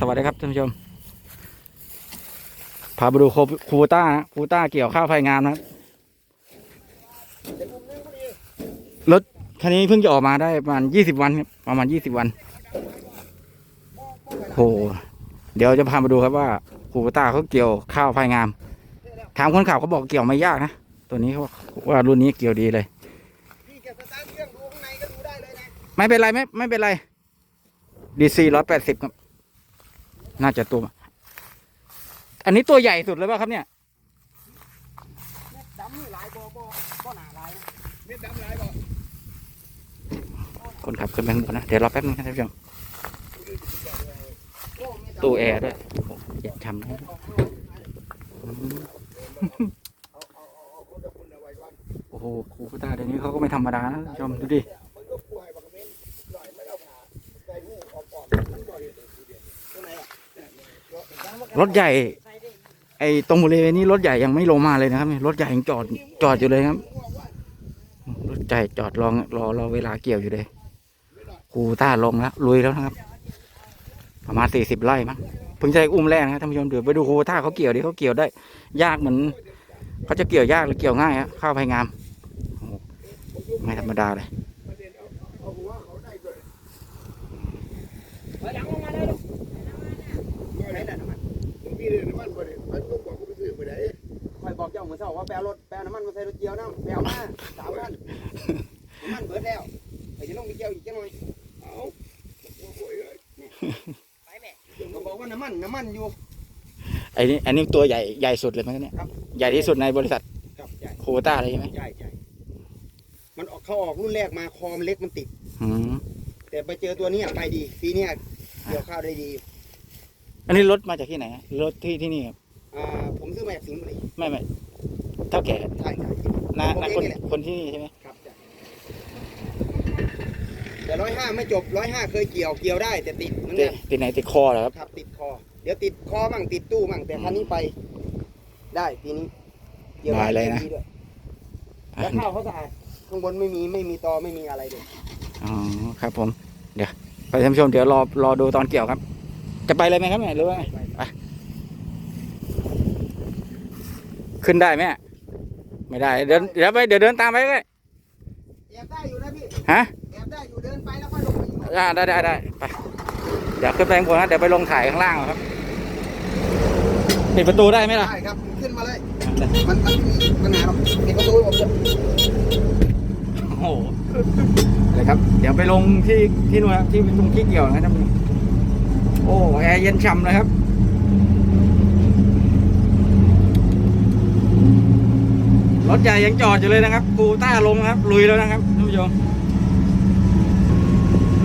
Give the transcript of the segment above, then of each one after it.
สวัสดีครับท่านผู้ชม พาไปดูโคคูต้านะคูต้าเกี่ยวข้าวไฟงามนะรถคันนี้เพิ่งจะออกมาได้ประมาณยี่สิบวันครับประมาณยี่สิบวันโหเดี๋ยวจะพามาดูครับว่าคูต้าเขาเกี่ยวข้าวไฟงาม ถามคนขับเขาบอกเกี่ยวไม่ยากนะตัวนี้เขาว่ารุ่นนี้เกี่ยวดีเลยได้เลยนะไม่เป็นไรไม่ไม่เป็นไรดีซีร้อยแปดสิบครับ น่าจะตัว อันนี้ตัวใหญ่สุดเลยป่ะครับเนี่ยเม็ดดำนี่หลายบ่อบ่อบ่อหนาหลายนะเม็ดดำหลายบ่อคนขับขึ้นไปข้างบนนะ เดี๋ยวรอแป๊บนึงครับท่านผู้ชมโอ้เม็ดดำตู้แอร์ด้วยโอ้โหเย็นช่ำนะอืมเอาเอาเอาเอาคนละคนเอาไว้ก่อนโอ้โหครูพุตาเดี๋ยวนี้เขาก็ไม่ธรรมดานะท่านผู้ชมดูดิ มันก็ป่วยบักเม็ดหน่อยไม่เอาผ่าใส่หูออกออกมันบ่อยตัวไหนอะ รถใหญ่ ไอ้ตรงบริเวณนี้รถใหญ่ยังไม่ลงมาเลยนะครับรถใหญ่ยังจอดจอดอยู่เลยครับรถใหญ่จอดรอรอรอเวลาเกี่ยวอยู่เลยคูต้าลงแล้วลุยแล้วนะครับ ประมาณสี่สิบไร่มั้งเพิ่งจอุ้มแรกนะท่านผู้ชมเดี๋ยวไปดูคูต้าเขาเกี่ยวดิเขาเกี่ยวได้ ยากเหมือนเขาจะเกี่ยวยากหรือเกี่ยวง่ายฮะข้าวไผ่งามไม่ธรรมดาเลย เอาหัวเขาได้ด้วย ถอยหลังลงมาเลยลูก ไม่ได้น้ำมันมี เลยน้ำมันบ่ได้มันต้องบอกกูไปซื้อไปไหนคอยบอกเจ้าเหมือนเช้าว่าแปลรถแปลน้ำมันมาใส่รถเกียวน้ำแปลมาสามพันน้ำมันเบิดแล้วไปจะลงไปเกี่ยวอีกจังหน่อยเอาโอ้ยเอ้ยไปแม่ก็บอกว่าน้ำมันน้ำมันอยู่ไอ้นี่อันนี้ตัวใหญ่ใหญ่สุดเลยไหมเนี่ยครับใหญ่ที่สุดในบริษัทครับใหญ่โคต้าเลยใช่ไหมใหญ่ใหญ่มันออกเขาออกรุ่นแรกมาคอมันเล็กมันติดอืมแต่ไปเจอตัวเนี้ยไปดีปีเนี้ยเกี่ยวข้าวได้ดี อันนี้รถมาจากที่ไหนฮะรถที่ที่นี่ครับอ่าผมซื้อมาจากสิงห์บุรีไม่ไม่เท่าแก่ใช่ใช่นาผมนาเองคนนี่แหละคนที่นี่ใช่ไหมครับใช่แต่ร้อยห้าไม่จบร้อยห้าเคยเกี่ยวเกี่ยวได้แต่ติดเหมือนติกัดนติดไหนติดคอเหรอครับ ครับ ติดคอ เดี๋ยวติดคอบ้างติดตู้บ้างแต่คันนี้ไป ได้ปีนี้เกี่ยวได้เลยนะดีด้วยอะแล้วข้าวเขาสะอาดข้างบนไม่มีไม่มีตอไม่มีอะไรเลย อ๋อครับผม เดี๋ยวไปท่านผู้ชมเดี๋ยวรอรอดูตอนเกี่ยวครับ จะไปเลยไหมครับเนี่ยหรือว่าไงไปขึ้นได้ไหมไม่ได้ เดินเดี๋ยวไปเดี๋ยวเดินตามไปเลยแอบได้อยู่นะพี่ฮะแอบได้อยู่เดินไปแล้วก็ลงไปอยู่อ่าได้ได้ได้ไปเดี๋ยวขึ้นไปข้างบนนะเดี๋ยวไปลงถ่ายข้างล่างเอาครับปิดประตูได้ไหมล่ะได้ครับขึ้นมาเลยมันมันไม่มีปัญหาหรอกปิดประตูให้ผมจะโอ้โหอะไรครับ เดี๋ยวไปลงที่ที่นู่นครับที่ตรงที่เกี่ยวนะครับ โอ้แอร์เย็นฉ่ำเลยครับ รถใหญ่ยังจอดอยู่เลยนะครับกูต้าลงนะครับ ลุยแล้วนะครับท่านผู้ชม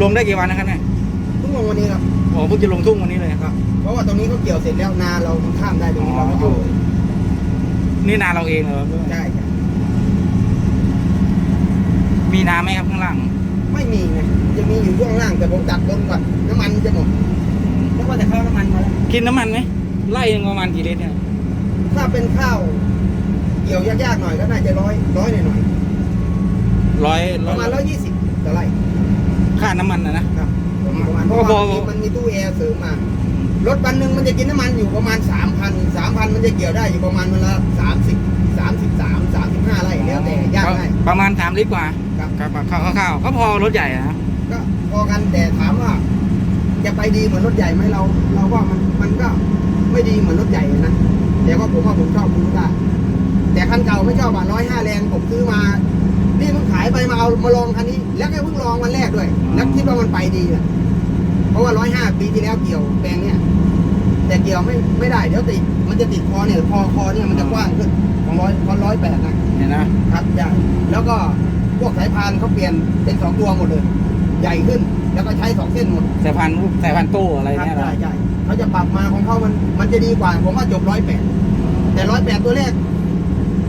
ลงได้กี่วันนะครับเนี่ยเพิ่งลงวันนี้ครับโอ้เพิ่งจะลงทุ่งวันนี้เลยครับ เพราะว่าตรงนี้เขาเกี่ยวเสร็จแล้วนาเรามันข้ามได้ตรงนี้เราไม่อยู่นี่นาเราเองเหรอใช่ใช่มีน้ำไหมครับข้างล่าง ไม่มีไงจะมีอยู่ช่วงล่างแต่ผมตัดบนก่อนน้ำมันจะหมด แล้วก็จะเข้าน้ำมันมาแล้วกินน้ำมันไหมไล่หนึ่งประมาณกี่ลิตรเนี่ยถ้าเป็นข้าวเกี่ยวยากๆหน่อยก็น่าจะร้อยร้อยหน่อยร้อยๆปร้อระมาณร้อยยยี่สิบต่อไร่ค่าน้ำมันนะนะ ครับประมาณประมาณเพเพราะราะว่าว่ามันมีตู้แอร์เสริมมารถวันหนึ่งมันจะกินน้ำมันอยู่ประมาณสามพันสามพันมันจะเกี่ยวได้อยู่ประมาณเวลาสามสิบสามสิบสามสามสิบห้าไร่แล้วแต่ยากได้ประมาณสามลิตรกว่าครับ ครับข้าวข้าวๆก็พอรถใหญ่นะก็พอกันแต่ถามว่า จะไปดีเหมือนรถใหญ่ไหมเราเราว่ามันมันก็ไม่ดีเหมือนรถใหญ่นะแต่ว่าผมว่าผมชอบคุณได้แต่คันเก่าไม่ชอบอะร้อยห้าแรงผมซื้อมา นี่เพิ่งขายไปมาเอามาลองคันนี้ แล้วก็เพิ่งลองวันแรกด้วย แล้วคิดว่ามันไปดีอะเพราะว่าร้อยห้าปีที่แล้วเกี่ยวแปลงเนี่ยแต่เกี่ยวไม่ไม่ได้เดี๋ยวติดมันจะติดคอเนี่ยคอคอเนี่ยมันจะกว้างขึ้นของร้อยของร้อยแปดนะเนี่ยนะครับใหญ่แล้วก็พวกสายพานเขาเปลี่ยนเป็นสองตัวหมดเลย ใหญ่ขึ้น แล้วก็ใช้สองเส้นหมดสายพันธุ์สายพันธุ์ตู้อะไรครับเนี่ยเหรอใช่ใช่เขาจะปรับมาของเขามันมันจะดีกว่า ผมว่าจบร้อยแปดแต่ร้อยแปดตัวแรก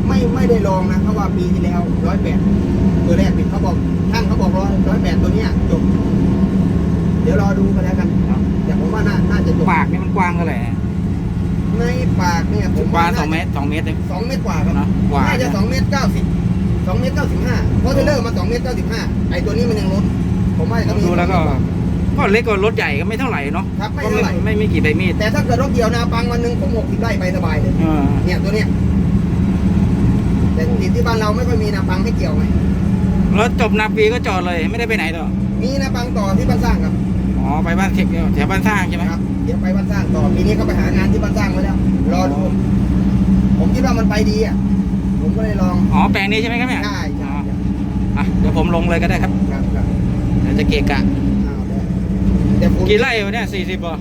ไม่ไม่ได้ลองนะเขาว่าปีที่แล้วร้อยแปดตัวแรกนี่เขาบอกช่างเขาบอกร้อยร้อยแปดตัวเนี้ยจบ เดี๋ยวรอดูกันแล้วกันแต่ผมว่าน่าน่าจะจบปากนี่มันกว้างเท่าไหร่ในปากเนี่ยผมกว้างน่สองเมตรสองเมตรเองสองเมตรกว่าครับเนาะกว่าน่าจะสองเมตรเก้าสิบสองเมตรเก้าสิบห้าเพราะเทรลเลอร์มาสองเมตรเก้าสิบห้าไอตัวนี้มันยังล้น ผมว่าจะมีดูแล้วก็ ก็เล็กกว่ารถใหญ่ก็ไม่เท่าไหร่เนาะครับไม่ก็เท่าไหร่ ไม่ไม่กี่ใบมีดแต่ถ้าเกิดรถเกี่ยวนาปังวันหนึ่งผมหกสิบไร่ไปสบายเลยเออเนี่ยตัวเนี้ยแต่ติดที่บ้านเราไม่ค่อยมีนาปังให้เกี่ยวไงแล้วจบนาปีก็จอดเลยไม่ได้ไปไหนต่อมีนาปังต่อที่บ้านสร้างครับอ๋อไปบ้านเทคแถวบ้านสร้างใช่ไหมครับ เดี๋ยวไปบ้านสร้างต่อปีนี้ก็ไปหางานที่บ้านสร้างไว้แล้ว รอดูผมคิดว่ามันไปดีอะผมก็เลยลองอ๋อแปลงนี้ใช่ไหมครับเนี่ย ใช่ใช่อะเดี๋ยวผมลงเลยก็ได้ครับ ครับครับเดี๋ยวจะเกะกะเอาได้แต่ผมกี่ไร่วะเนี่ยสี่สิบป่ะ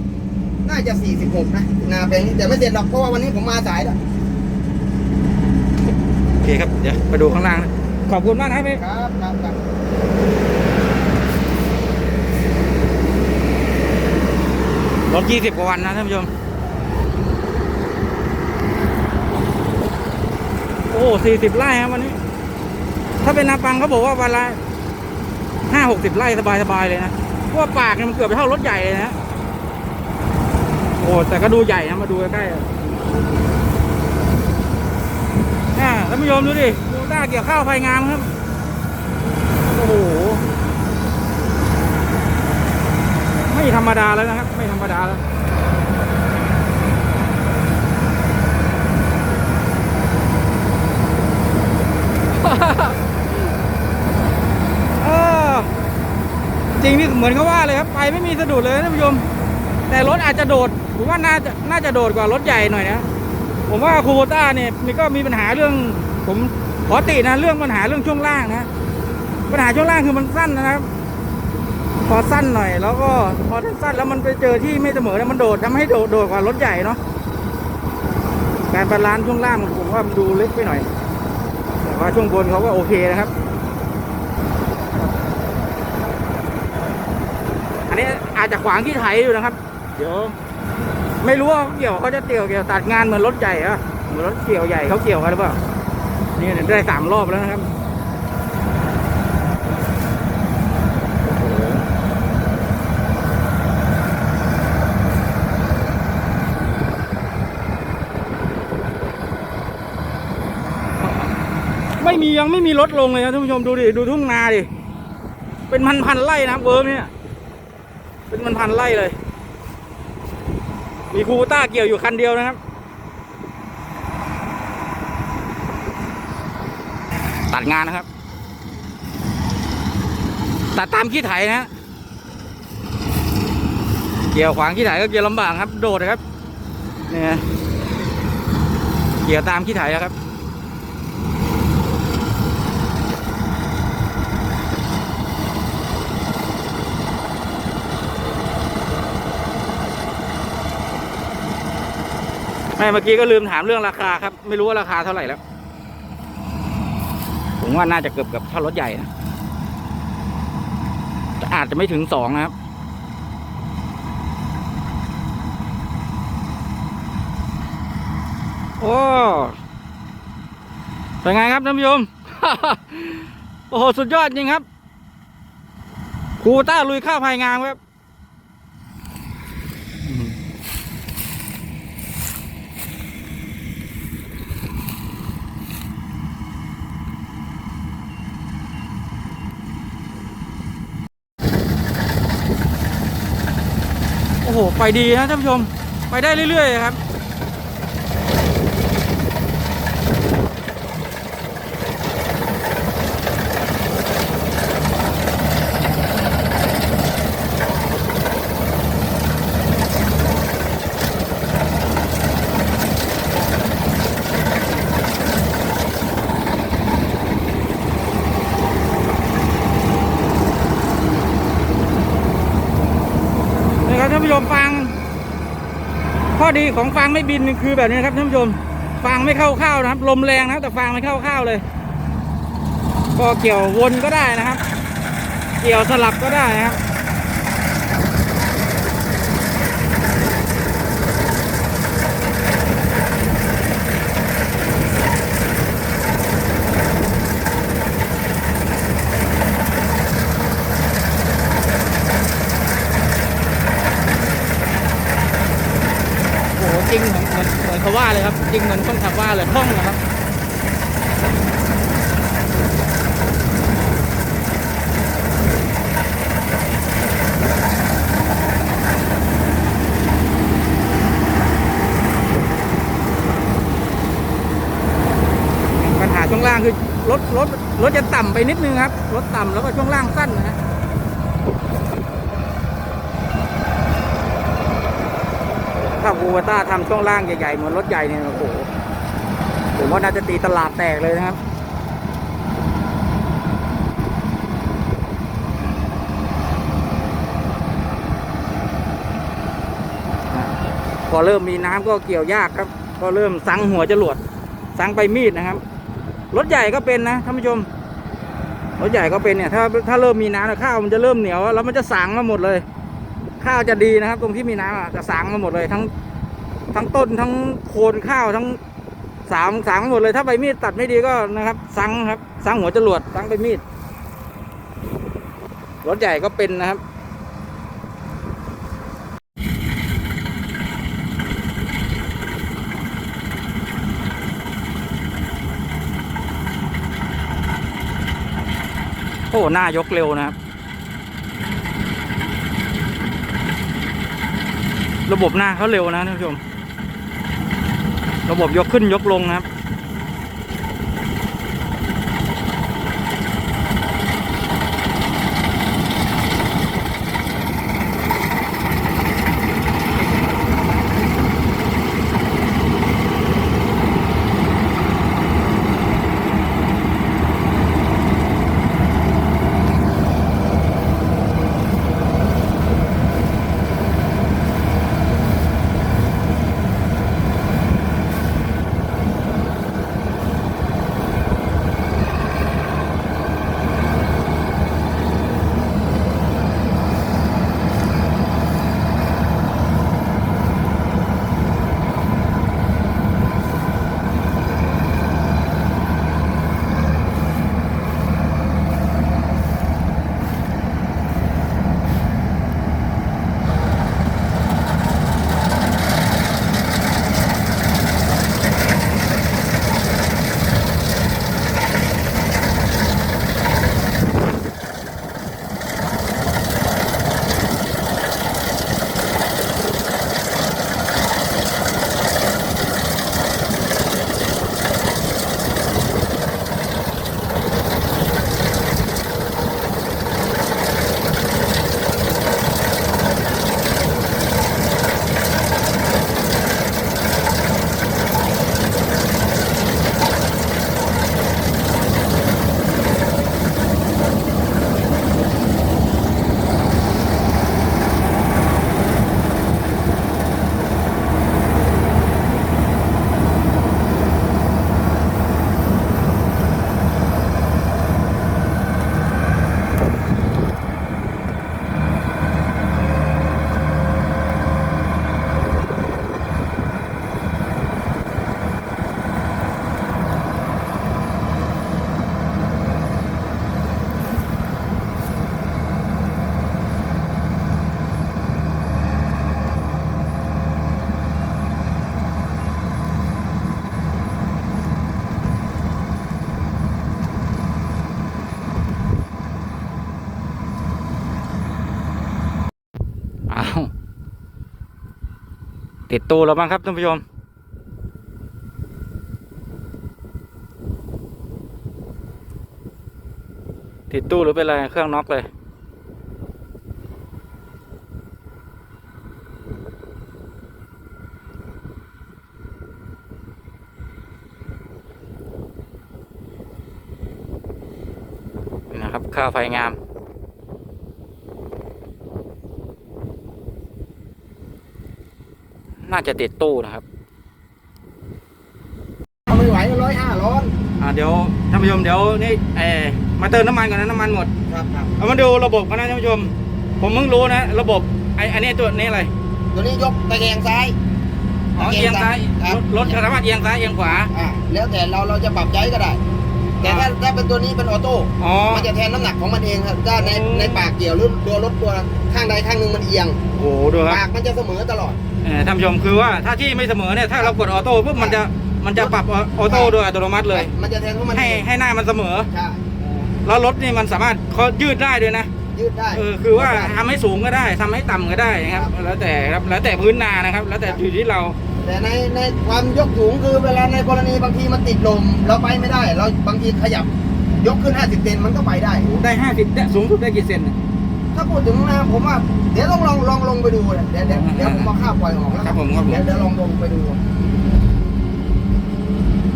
น่าจะ46นะนาแปลงนี้แต่ไม่เสร็จหรอกเพราะว่าวันนี้ผมมาสายแล้วโอเคครับ เดี๋ยวไปดูข้างล่างนะขอบคุณมากนะครับพี่ครับครับครับรถยี่สิบกว่าวันนะท่านผู้ชม โอ้สี่สิบไร่ครับวันนี้ ถ้าเป็นนาปังเขาบอกว่าวันละ ห้าหกสิบไร่สบายๆเลยนะเพราะว่าปากเนี่ยมันเกือบไปเท่ารถใหญ่เลยนะ โอ้แต่ก็ดูใหญ่นะมาดูใกล้ๆอ่าท่านผู้ชมดูดิดูต้าเกี่ยวข้าวไฟงามครับ โอ้โห ไม่ธรรมดาแล้วนะครับ ไม่ธรรมดาแล้วเออ จริงนี่เหมือนเขาว่าเลยครับไปไม่มีสะดุดเลยนะท่านผู้ชมแต่รถอาจจะโดดผมว่าน่าจะน่าจะโดดกว่ารถใหญ่หน่อยนะผมว่าคูโบต้าเนี่ยมีก็มีปัญหาเรื่อง ผมขอตินะเรื่องปัญหาเรื่องช่วงล่างนะปัญหาช่วงล่างคือมันสั้นนะครับพอสั้นหน่อย แล้วก็พอสั้นแล้วมันไปเจอที่ไม่เสมอแล้วมันโดดทำให้โดดโดดกว่ารถใหญ่เนาะการบาลานซ์ช่วงล่างผมว่ามันดูเล็กไปหน่อยแต่ว่าช่วงบนเขาก็โอเคนะครับ อาจจะขวางที่ไถอยู่นะครับ เดี๋ยว ไม่รู้ว่าเขาเกี่ยวเขาจะเกี่ยวเกี่ยวตัดงานเหมือนรถใหญ่อะเหมือนรถเกี่ยวใหญ่เขาเกี่ยวกันหรือเปล่านี่ได้สามรอบแล้วนะครับไม่มียังไม่มีรถลงเลยครับท่านผู้ชมดูดิ ดูทุ่งนาดิ เป็นพันพันไร่นะเวิร์กเนี่ย เป็นพันพันไร่เลย มีคูโบต้าเกี่ยวอยู่คันเดียวนะครับ ตัดงานนะครับ ตัดตามขี้ไถนะฮะเกี่ยวขวางขี้ไถก็เกี่ยวลำบากครับ โดดนะครับเนี่ยเกี่ยวตามขี้ไถนะครับ ไม่เมื่อกี้ก็ลืมถามเรื่องราคาครับ ไม่รู้ว่าราคาเท่าไหร่แล้ว ผมว่าน่าจะเกือบกับเท่ารถใหญ่นะอาจจะไม่ถึงสองนะครับโอ้เป็นไงครับท่านผู้ชม โอ้โห สุดยอดจริงครับ ครูต้าลุยข้าวภายงามครับ โอ้โห ไปดีนะท่านผู้ชม ไปได้เรื่อยๆครับท่านผู้ชมฟัง ข้อ ดีของฟางไม่บินคือแบบนี้ครับท่านผู้ชม ฟางไม่เข้าข้าวนะครับ ลมแรงนะแต่ฟางไม่เข้าข้าวเลย ก็เกี่ยววนก็ได้นะครับ เกี่ยวสลับก็ได้นะครับ ว่าเลยครับจริงเหมือนคนขับว่าเลยคล่องนะครับปัญหาช่วงล่างคือรถรถรถจะต่ำไปนิดนึงครับรถต่ำแล้วก็ช่วงล่างสั้นนะฮะ ถ้าคูเวต้าทำช่วงล่างใหญ่ๆเหมือนรถใหญ่เนี่ยโอ้โหผมว่าน่าจะตีตลาดแตกเลยนะครับพอเริ่มมีน้ำก็เกี่ยวยากครับ ก็เริ่มสังหัวจรวดสังไปมีดนะครับ รถใหญ่ก็เป็นนะท่านผู้ชม รถใหญ่ก็เป็นเนี่ย ถ้าถ้าเริ่มมีน้ำนะข้าวมันจะเริ่มเหนียวแล้วมันจะสางมาหมดเลย ข้าวจะดีนะครับ ตรงที่มีน้ำจะสางมาหมดเลยทั้งทั้งต้นทั้งโคนข้าวทั้งสามสางหมดเลย ถ้าใบมีดตัดไม่ดีก็นะครับสังครับสังหัวจรวดสังไปมีดรถใหญ่ก็เป็นนะครับโอ้หน้ายกเร็วนะครับ ระบบหน้าเขาเร็วนะท่านผู้ชม ระบบยกขึ้นยกลงนะครับ ติดตู้แล้วบ้างครับท่านผู้ชมติดตู้หรือเป็นอะไรเครื่องน็อกเลยนี่นะครับค่าไฟงาม น่าจะติดตู้นะครับเอาไม่ไหวก็ร้อยห้าร้อนอ่าเดี๋ยวท่านผู้ชมเดี๋ยวนี่เออมาเติมน้ำมันก่อนนะน้ำมันหมดครับครับเอามาดูระบบกันนะท่านผู้ชม ผมเพิ่งรู้นะ ระบบไออันนี้ตัวนี้อะไรตัวนี้ยกตะแคงซ้ายอ๋อเอียงซ้ายครับรถรถสามารถเอียงซ้ายเอียงขวาอ่าแล้วแต่เราเราจะปรับใจก็ได้ แต่ถ้าถ้าเป็นตัวนี้เป็นออโต้อ๋อมันจะแทนน้ำหนักของมันเองครับถ้าในโอ้ในปากเกี่ยวหรือตัวรถตัวข้างใดข้างหนึ่งมันเอียงโอ้โหดูครับปากมันจะเสมอตลอดเออ ท่านผู้ชมคือว่าถ้าที่ไม่เสมอเนี่ยถ้าเรากดออโต้ปุ๊บมันจะมันจะปรับออโต้โดยอัตโนมัติเลย มันจะแทนของมันให้เองให้หน้ามันเสมอใช่แล้วรถนี่มันสามารถเขายืดได้ด้วยนะยืดได้เออคือว่าทำให้สูงก็ได้ทำให้ต่ำก็ได้นะครับ แล้วแต่ครับแล้วแต่พื้นนานะครับ แล้วแต่อยู่ที่เรา แต่ในในความยกสูงคือเวลาในกรณีบางทีมันติดลมเราไปไม่ได้ เราบางทีขยับยกขึ้น 50เซนมันก็ไปได้ ได้ห้าสิบสูงสุดได้กี่เซน ถ้าพูดถึงนะผมว่าเดี๋ยวต้องลองลองลงไปดูนะเดี๋ยวเดี๋ยวเดี๋ยวผมเอาข้าวปล่อยออกแล้วครับผมครับผม เดี๋ยวเดี๋ยวลองลงไปดู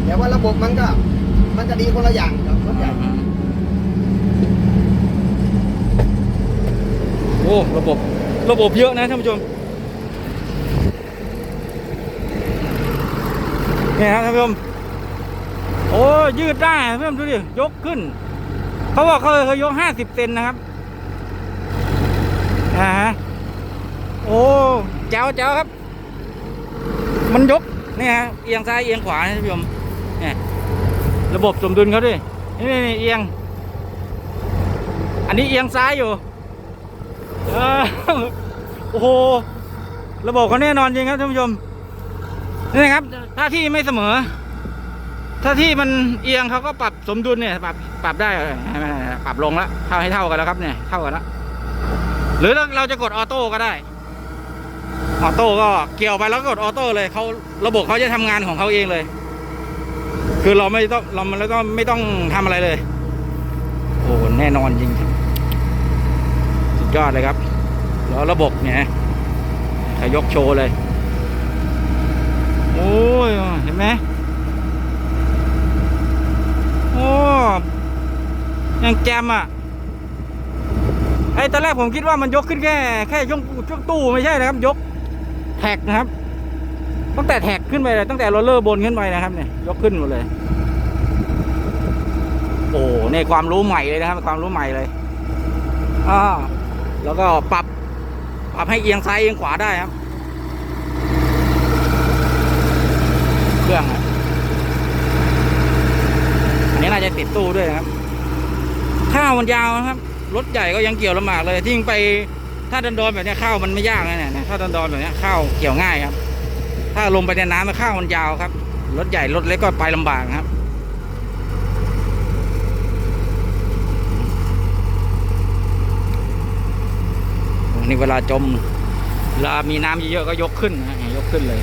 เดี๋ยวว่าระบบมันก็ มันจะดีคนละอย่างกับรถใหญ่โอ้ระบบระบบเยอะนะท่านผู้ชมเนี่ยครับท่านผู้ชมโอ้ยืดได้เพื่อนดูดิยกขึ้น เขาบอกเขาเคยยกห้าสิบเซนนะครับ อ่าฮะโอ้เจ้าเจ้าครับ มันยกนี่ฮะเอียงซ้ายเอียงขวานะท่านผู้ชมเนี่ยระบบสมดุลเขาด้วยนี่นี่เอียง อันนี้เอียงซ้ายอยู่โอ้โหระบบเขาแน่นอนจริงครับท่านผู้ชมนี่นะครับ ถ้าที่ไม่เสมอ ถ้าที่มันเอียงเขาก็ปรับสมดุลเนี่ย ปรับปรับได้ปรับลงแล้วเท่าให้เท่ากันแล้วครับเนี่ยเท่ากันแล้ว หรือเราเราจะกดออโต้ก็ได้ ออโต้ก็เกี่ยวไปแล้วก็กดออโต้เลยเขาระบบเขาจะทำงานของเขาเองเลย คือเราไม่ต้องเรามันแล้วก็ไม่ต้องทำอะไรเลย โอ้แน่นอนจริงครับสุดยอดเลยครับแล้วระบบเนี่ยขยกโชว์เลย โอ้ยเห็นไหมโอ้ยังแจมอะ ไอ้ตอนแรกผมคิดว่ามันยกขึ้นแค่แค่ช่วงช่วงตู้ไม่ใช่นะครับ ยกแท็กนะครับ ตั้งแต่แท็กขึ้นไปเลยตั้งแต่โรลเลอร์บนขึ้นไปนะครับเนี่ยยกขึ้นหมดเลย โอ้ในความรู้ใหม่เลยนะครับ ความรู้ใหม่เลยอ่าแล้วก็ปรับปรับให้เอียงซ้ายเอียงขวาได้ครับ เครื่องอะอันนี้น่าจะติดตู้ด้วยนะครับ ข้าวมันยาวนะครับ รถใหญ่ก็ยังเกี่ยวลำบากเลยที่ไปถ้าดันดอนแบบนี้ยข้าวมันไม่ยากนะเนี่ยถ้าดันดอนแบบนี้ยข้าวเกี่ยวง่ายครับ ถ้าลงไปในน้ำข้าวมันยาวครับรถใหญ่รถเล็กก็ไปลำบากครับนี่เวลาจมเวลามีน้ำเยอะๆก็ยกขึ้นนะยกขึ้นเลย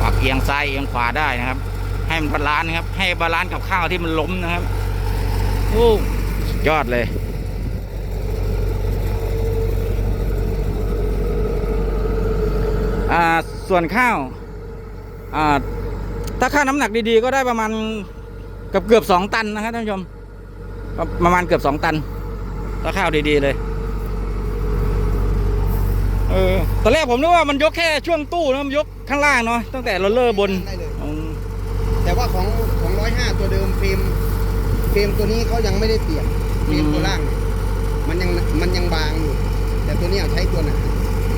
ปรับเอียงซ้ายเอียงขวาได้นะครับ ให้มันบาลานซ์นะครับ ให้บาลานซ์กับข้าวที่มันล้มนะครับโอ้ยอดเลยอ่าส่วนข้าวอ่าถ้าค่าน้ำหนักดีๆ ก็ได้ประมาณเกือบเกือบสองตันนะครับท่านผู้ชม ประมาณเกือบสองตันถ้าข้าวดีๆเลย เออตอนแรกผมนึกว่ามันยกแค่ช่วงตู้นะมันยกข้างล่างเนาะตั้งแต่โรลเลอร์บนได้เลย Ừ. อืมแต่ว่าของของร้อยห้าตัวเดิมเฟรมเฟรมตัวนี้เขายังไม่ได้เปลี่ยนเฟรมตัวล่างเนี่ยมันยังมันยังบางอยู่ แต่ตัวนี้เอาใช้ตัวหนา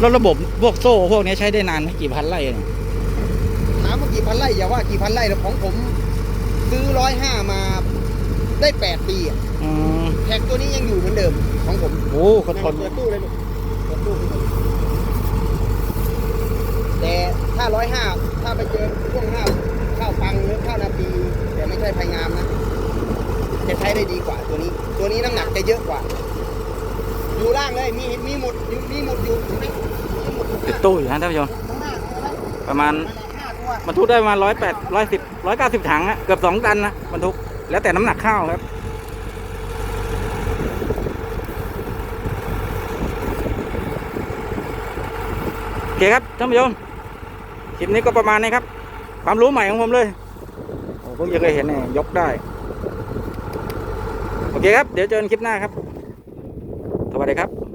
แล้วระบบพวกโซ่พวกนี้ใช้ได้นานไหมกี่พันไร่เนี่ยถามว่ากี่พันไร่อย่าว่ากี่พันไร่แต่ของผมซื้อร้อยห้ามาได้แปดปีอะอืมแท็กตัวนี้ยังอยู่เหมือนเดิมของผมโอ้เขาทน เปิดตู้เลยลูกเปิดตู้ขึ้นมาแต่ ถ้าร้อยห้าถ้าไปเจอช่วงห้าข้าวปังหรือข้าวนาปีแต่ไม่ใช่ไพงามนะ จะใช้ได้ดีกว่าตัวนี้ ตัวนี้น้ำหนักจะเยอะกว่า อยู่ล่างเลยมีมีหมดมีหมดอยู่เห็นไหมมีหมดอยู่ติดตู้อยู่นะท่านผู้ชมหน้าเอาไว้ประมาณห้าตัวบรรทุกได้ประมาณร้อยแปดร้อยสิบร้อยเก้าสิบถังอะเกือบสองตันนะบรรทุกแล้วแต่น้ำหนักข้าวครับ โอเคครับท่านผู้ชม คลิปนี้ก็ประมาณนี้ครับ ความรู้ใหม่ของผมเลยโอ้ผมยังเคยเห็นเนี่ยยกได้ โอเคครับ เดี๋ยวเจอกันคลิปหน้าครับ สวัสดีครับ